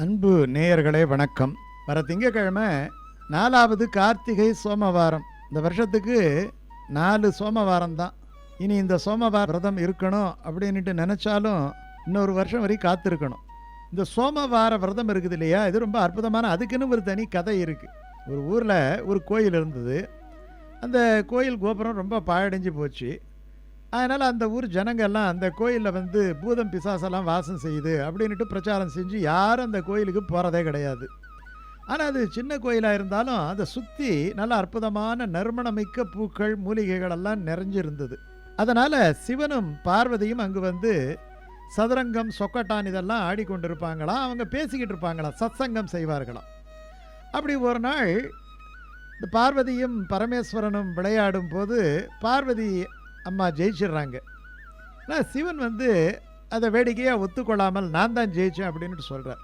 அன்பு நேயர்களே வணக்கம். வர திங்கக்கிழமை நாலாவது கார்த்திகை சோமவாரம். இந்த வருஷத்துக்கு நாலு சோமவாரம் தான் இனி இந்த சோமவார விரதம் இருக்கணும் அப்படின்ட்டு நினச்சாலும் இன்னொரு வருஷம் வரை காத்திருக்கணும். இந்த சோமவார விரதம் இருக்குது இல்லையா? இது ரொம்ப அற்புதமான அதுக்குன்னு ஒரு தனி கதை இருக்குது ஒரு ஊரில் ஒரு கோயில் இருந்தது. அந்த கோயில் கோபுரம் ரொம்ப பாழடைஞ்சு போச்சு. அதனால் அந்த ஊர் ஜனங்கள்லாம் அந்த கோயிலில் வந்து பூதம் பிசாசெல்லாம் வாசம் செய்யுது அப்படின்ட்டு பிரச்சாரம் செஞ்சு யாரும் அந்த கோயிலுக்கு போகிறதே கிடையாது. ஆனால் அது சின்ன கோயிலாக இருந்தாலும் அதை சுற்றி நல்ல அற்புதமான நறுமணமிக்க பூக்கள் மூலிகைகள் எல்லாம் நிறைஞ்சிருந்தது. அதனால் சிவனும் பார்வதியும் அங்கு வந்து சதுரங்கம் சொக்கட்டான் இதெல்லாம் ஆடிக்கொண்டிருப்பாங்களாம். அவங்க பேசிக்கிட்டு இருப்பாங்களாம் சத்சங்கம் செய்வார்களாம். அப்படி ஒரு நாள் இந்த பார்வதியும் பரமேஸ்வரனும் விளையாடும் போது பார்வதி அம்மா ஜெயிச்சிடுறாங்க. ஆனால் சிவன் வந்து அதை வேடிக்கையாக ஒத்துக்கொள்ளாமல் நான் தான் ஜெயித்தேன் அப்படின்ட்டு சொல்கிறார்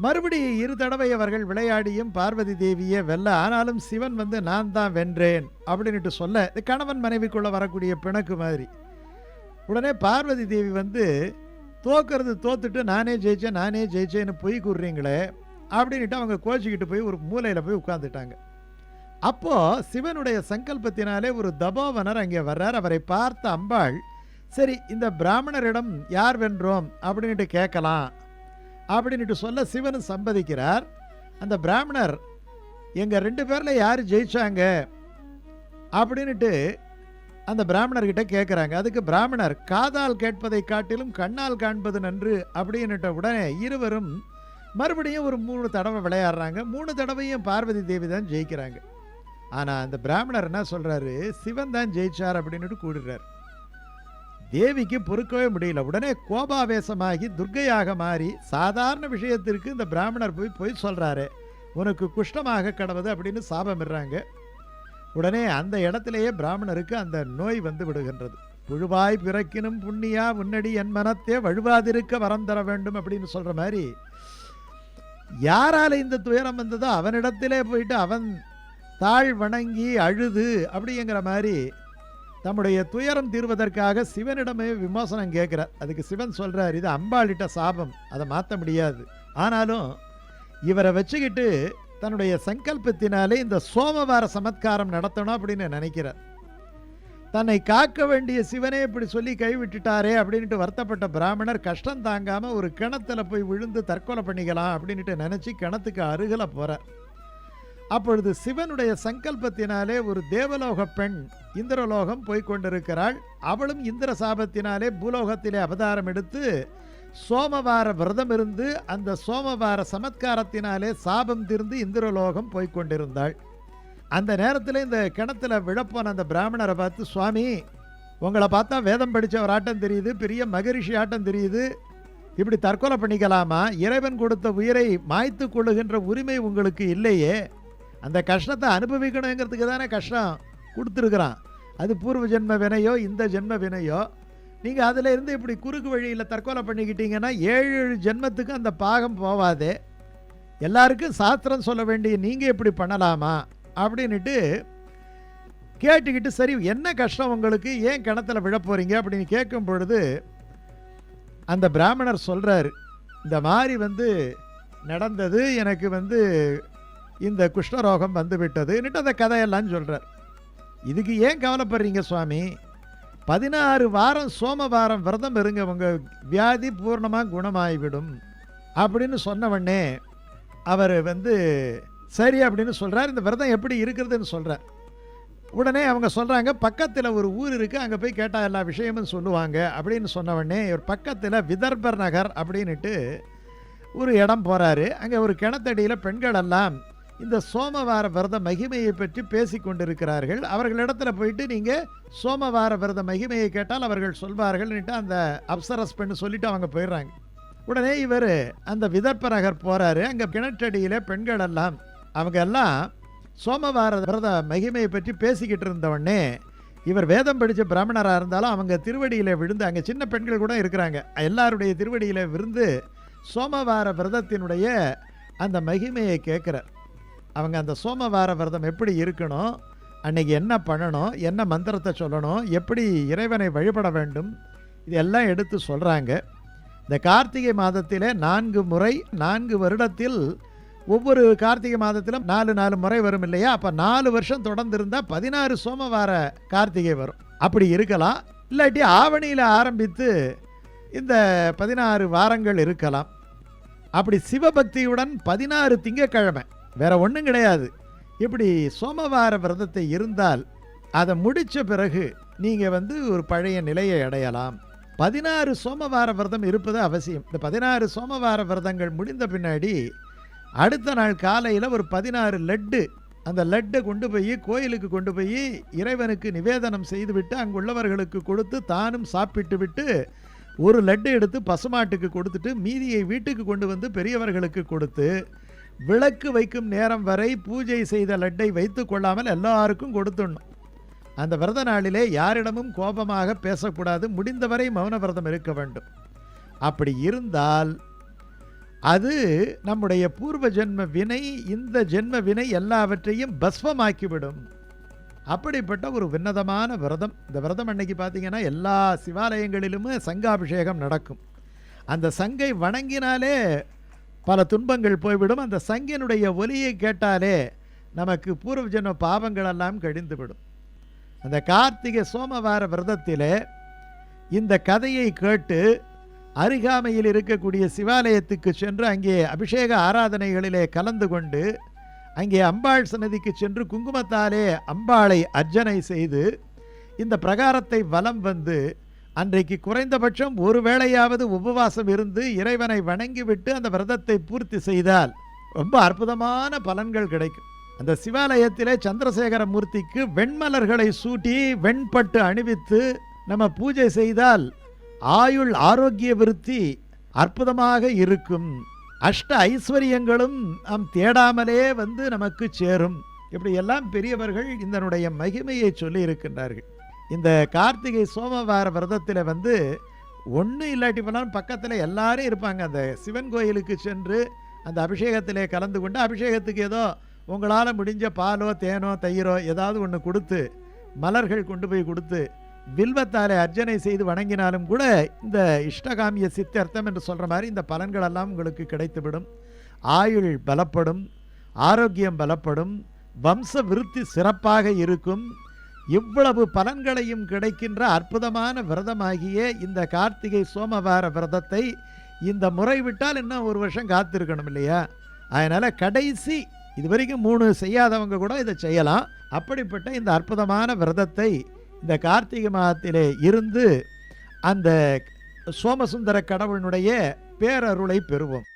மறுபடி இரு தடவை அவர்கள் விளையாடியும் பார்வதி தேவியை வெல்ல ஆனாலும் சிவன் வந்து நான் தான் வென்றேன் அப்படின்ட்டு சொல்ல இது கணவன் மனைவிக்குள்ளே வரக்கூடிய பிணக்கு மாதிரி. உடனே பார்வதி தேவி வந்து தோக்கிறது தோத்துட்டு நானே ஜெயிச்சேன் நானே ஜெயிச்சேன்னு பொய் கூறுறீங்களே அப்படின்ட்டு அவங்க கோச்சிக்கிட்டு போய் ஒரு மூலையில் போய் உட்காந்துட்டாங்க அப்போ சிவனுடைய சங்கல்பத்தினாலே ஒரு தபோவனர் அங்கே வர்றார். அவரை பார்த்த அம்பாள் சரி இந்த பிராமணரிடம் யார் வென்றோம்? அப்படின்ட்டு கேட்கலாம். அப்படின்ட்டு சொல்ல சிவன் சம்பதிக்கிறார். அந்த பிராமணர் எங்கள் ரெண்டு பேரில் யார் ஜெயிச்சாங்க? அப்படின்ட்டு அந்த பிராமணர்கிட்ட கேட்குறாங்க. அதுக்கு பிராமணர் காதால் கேட்பதை காட்டிலும் கண்ணால் காண்பது நன்று அப்படின்னுட்ட உடனே இருவரும் மறுபடியும் ஒரு மூணு தடவை விளையாடுறாங்க. மூணு தடவையும் பார்வதி தேவி தான் ஜெயிக்கிறாங்க. ஆனால் அந்த பிராமணர் என்ன சொல்கிறாரு சிவன் தான் ஜெயிச்சார் அப்படின்னுட்டு கூடுறார் தேவிக்கு பொறுக்கவே முடியல. உடனே கோபாவேசமாகி துர்க்கையாக மாறி சாதாரண விஷயத்திற்கு இந்த பிராமணர் போய் போய் சொல்கிறாரு உனக்கு குஷ்டமாக கடவுது அப்படின்னு சாபமிடுறாங்க. உடனே அந்த இடத்திலேயே பிராமணருக்கு அந்த நோய் வந்து விடுகின்றது. புழுவாய் பிறக்கினும் புண்ணியா முன்னடி என் மனத்தே வழுவாதிருக்க வரம் தர வேண்டும் அப்படின்னு சொல்கிற மாதிரி யாரால இந்த துயரம் வந்ததோ அவனிடத்திலே போயிட்டு அவன் தாழ் வணங்கி அழுது அப்படிங்கிற மாதிரி தம்முடைய துயரம் தீர்வதற்காக சிவனிடமே விமோசனம் கேட்குறார். அதுக்கு சிவன் சொல்கிறார் இது அம்பாளிட்ட சாபம் அதை மாற்ற முடியாது. ஆனாலும் இவரை வச்சுக்கிட்டு தன்னுடைய சங்கல்பத்தினாலே இந்த சோமவார சமத்காரம் நடத்தணும் அப்படின்னு நினைக்கிறார். தன்னை காக்க வேண்டிய சிவனே இப்படி சொல்லி கைவிட்டுட்டாரே அப்படின்ட்டு வருத்தப்பட்ட பிராமணர் கஷ்டம் தாங்காமல் ஒரு கிணத்துல போய் விழுந்து தற்கொலை பண்ணிக்கலாம் அப்படின்ட்டு நினச்சி கிணத்துக்கு அருகில் போகிறார் அப்பொழுது சிவனுடைய சங்கல்பத்தினாலே ஒரு தேவலோக பெண் இந்திரலோகம் போய் கொண்டிருக்கிறாள். அவளும் இந்திர சாபத்தினாலே பூலோகத்திலே அவதாரம் எடுத்து சோமவார விரதம் இருந்து அந்த சோமவார சமத்காரத்தினாலே சாபம் தீர்ந்து இந்திரலோகம் போய் கொண்டிருந்தாள். அந்த நேரத்தில் இந்த கிணத்துல விழப்போன அந்த பிராமணரை பார்த்து சுவாமி உங்களை பார்த்தா வேதம் படித்த ஒரு ஆட்டம் தெரியுது பெரிய மகரிஷி ஆட்டம் தெரியுது. இப்படி தற்கொலை பண்ணிக்கலாமா? இறைவன் கொடுத்த உயிரை மாய்த்து கொள்ளுகின்ற உரிமை உங்களுக்கு இல்லையே. அந்த கஷ்டத்தை அனுபவிக்கணுங்கிறதுக்கு தானே கஷ்டம் கொடுத்துருக்குறான். அது பூர்வ ஜென்ம வினையோ இந்த ஜென்ம வினையோ. நீங்கள் அதில் இருந்து இப்படி குறுக்கு வழியில் தற்கொலை பண்ணிக்கிட்டீங்கன்னா ஏழு ஏழு ஜென்மத்துக்கு அந்த பாகம் போவாதே. எல்லாருக்கும் சாஸ்திரம் சொல்ல வேண்டிய நீங்கள் இப்படி பண்ணலாமா? அப்படின்னுட்டு கேட்டுக்கிட்டு சரி என்ன கஷ்டம் உங்களுக்கு? ஏன் கிணத்துல விழ போகிறீங்க அப்படின்னு கேட்கும் பொழுது அந்த பிராமணர் சொல்கிறார் இந்த மாதிரி வந்து நடந்தது எனக்கு வந்து இந்த குஷ்ணரோகம் வந்து விட்டதுன்னுட்டு அந்த கதையெல்லாம் சொல்கிறார் இதுக்கு ஏன் கவலைப்படுறீங்க சுவாமி? பதினாறு வாரம் சோமவாரம் விரதம் இருங்க உங்கள் வியாதி பூர்ணமாக குணமாகிவிடும் அப்படின்னு சொன்ன உடனே அவர் வந்து சரி அப்படின்னு சொல்கிறார் இந்த விரதம் எப்படி இருக்கிறதுன்னு சொல்கிறார் உடனே அவங்க சொல்கிறாங்க பக்கத்தில் ஒரு ஊர் இருக்குது அங்கே போய் கேட்டால் எல்லா விஷயமும் சொல்லுவாங்க அப்படின்னு சொன்னவொடனே ஒரு பக்கத்தில் விதர்பர் நகர் அப்படின்னுட்டு ஒரு இடம் போகிறாரு அங்கே ஒரு கிணத்தடியில் பெண்கள் எல்லாம் இந்த சோமவார விரத மகிமையை பற்றி பேசி கொண்டிருக்கிறார்கள். அவர்களிடத்துல போயிட்டு நீங்கள் சோமவார விரத மகிமையை கேட்டால் அவர்கள் சொல்வார்கள்னுட்டு அந்த அப்சரஸ் பெண்ணு சொல்லிட்டு அவங்க போயிடுறாங்க. உடனே இவர் அந்த விதர்ப்பநகர் போகிறாரு அங்கே கிணற்றடியில் பெண்கள் எல்லாம் அவங்க எல்லாம் சோமவார விரத மகிமையை பற்றி பேசிக்கிட்டு இருந்தவொடனே இவர் வேதம் படித்த பிராமணராக இருந்தாலும் அவங்க திருவடியில் விழுந்து அங்கே சின்ன பெண்கள் கூட இருக்கிறாங்க. எல்லாருடைய திருவடியில் விருந்து சோமவார விரதத்தினுடைய அந்த மகிமையை கேட்குறார். அவங்க அந்த சோமவார விரதம் எப்படி இருக்கணும் அன்னைக்கு என்ன பண்ணணும் என்ன மந்திரத்தை சொல்லணும் எப்படி இறைவனை வழிபட வேண்டும் இதெல்லாம் எடுத்து சொல்கிறாங்க இந்த கார்த்திகை மாதத்திலே நான்கு முறை நான்கு வருடத்தில் ஒவ்வொரு கார்த்திகை மாதத்திலும் நாலு நாலு முறை வரும் இல்லையா? அப்போ நாலு வருஷம் தொடர்ந்து இருந்தால் பதினாறு சோமவார கார்த்திகை வரும். அப்படி இருக்கலாம். இல்லாட்டி ஆவணியில் ஆரம்பித்து இந்த பதினாறு வாரங்கள் இருக்கலாம். அப்படி சிவபக்தியுடன் பதினாறு திங்கக்கிழமை. வேற ஒன்றும் கிடையாது. இப்படி சோமவார விரதத்தை இருந்தால் அதை முடித்த பிறகு நீங்கள் வந்து ஒரு பழைய நிலையை அடையலாம். பதினாறு சோமவார விரதம் இருப்பது அவசியம். இந்த பதினாறு சோமவார விரதங்கள் முடிந்த பின்னாடி அடுத்த நாள் காலையில் ஒரு பதினாறு லட்டு அந்த லட்டை கொண்டு போய் கோயிலுக்கு கொண்டு போய் இறைவனுக்கு நிவேதனம் செய்துவிட்டு அங்குள்ளவர்களுக்கு கொடுத்து தானும் சாப்பிட்டு விட்டு ஒரு லட்டு எடுத்து பசுமாட்டுக்கு கொடுத்துட்டு மீதியை வீட்டுக்கு கொண்டு வந்து பெரியவர்களுக்கு கொடுத்து விளக்கு வைக்கும் நேரம் வரை பூஜை செய்த லட்டை வைத்து கொள்ளாமல் எல்லாருக்கும் கொடுத்துடணும். அந்த விரத நாளிலே யாரிடமும் கோபமாக பேசக்கூடாது. முடிந்தவரை மௌன விரதம் இருக்க வேண்டும். அப்படி இருந்தால் அது நம்முடைய பூர்வ ஜென்ம வினை இந்த ஜென்ம வினை எல்லாவற்றையும் பஸ்வமாக்கிவிடும். அப்படிப்பட்ட ஒரு விண்ணதமான விரதம். இந்த விரதம் அன்னைக்கு பார்த்தீங்கன்னா எல்லா சிவாலயங்களிலுமே சங்காபிஷேகம் நடக்கும். அந்த சங்கை வணங்கினாலே பல துன்பங்கள் போய்விடும். அந்த சங்கினுடைய ஒலியை கேட்டாலே நமக்கு பூர்வஜன்ம பாவங்களெல்லாம் பாவங்கள் எல்லாம் கடிந்துவிடும். அந்த கார்த்திகை சோமவார விரதத்திலே இந்த கதையை கேட்டு அருகாமையில் இருக்கக்கூடிய சிவாலயத்துக்கு சென்று அங்கே அபிஷேக ஆராதனைகளிலே கலந்து கொண்டு அங்கே அம்பாள் சன்னதிக்கு சென்று குங்குமத்தாலே அம்பாளை அர்ச்சனை செய்து இந்த பிரகாரத்தை வலம் வந்து அன்றைக்கு குறைந்தபட்சம் ஒரு வேளையாவது உபவாசம் இருந்து இறைவனை வணங்கிவிட்டு அந்த விரதத்தை பூர்த்தி செய்தால் ரொம்ப அற்புதமான பலன்கள் கிடைக்கும். அந்த சிவாலயத்திலே சந்திரசேகர மூர்த்திக்கு வெண்மலர்களை சூட்டி வெண்பட்டு அணிவித்து நம்ம பூஜை செய்தால் ஆயுள் ஆரோக்கிய விருத்தி அற்புதமாக இருக்கும். அஷ்ட ஐஸ்வர்யங்களும் நாம் தேடாமலே வந்து நமக்கு சேரும். இப்படியெல்லாம் பெரியவர்கள் இதனுடைய மகிமையை சொல்லி இருக்கின்றார்கள் இந்த கார்த்திகை சோமவார விரதத்தில் வந்து ஒன்று இல்லாட்டி போனாலும் பக்கத்தில் எல்லாரும் இருப்பாங்க. அந்த சிவன் கோயிலுக்கு சென்று அந்த அபிஷேகத்திலே கலந்து கொண்டு அபிஷேகத்துக்கு ஏதோ உங்களால் முடிஞ்ச பாலோ தேனோ தயிரோ ஏதாவது ஒன்று கொடுத்து மலர்கள் கொண்டு போய் கொடுத்து வில்வத்தாலே அர்ச்சனை செய்து வணங்கினாலும் கூட இந்த இஷ்டகாமிய சித்தர்த்தம் என்று சொல்கிற மாதிரி இந்த பலன்கள் எல்லாம் உங்களுக்கு கிடைத்துவிடும். ஆயுள் பலப்படும் ஆரோக்கியம் பலப்படும் வம்ச விருத்தி சிறப்பாக இருக்கும். இவ்வளவு பலன்களையும் கிடைக்கின்ற அற்புதமான விரதமாகிய இந்த கார்த்திகை சோமவார விரதத்தை இந்த முறை விட்டால் இன்னும் ஒரு வருஷம் காத்திருக்கணும் இல்லையா? அதனால் கடைசி இது வரைக்கும் மூணு செய்யாதவங்க கூட இதை செய்யலாம். அப்படிப்பட்ட இந்த அற்புதமான விரதத்தை இந்த கார்த்திகை மாதத்திலே இருந்து அந்த சோமசுந்தர கடவுளினுடைய பேரருளை பெறுவோம்.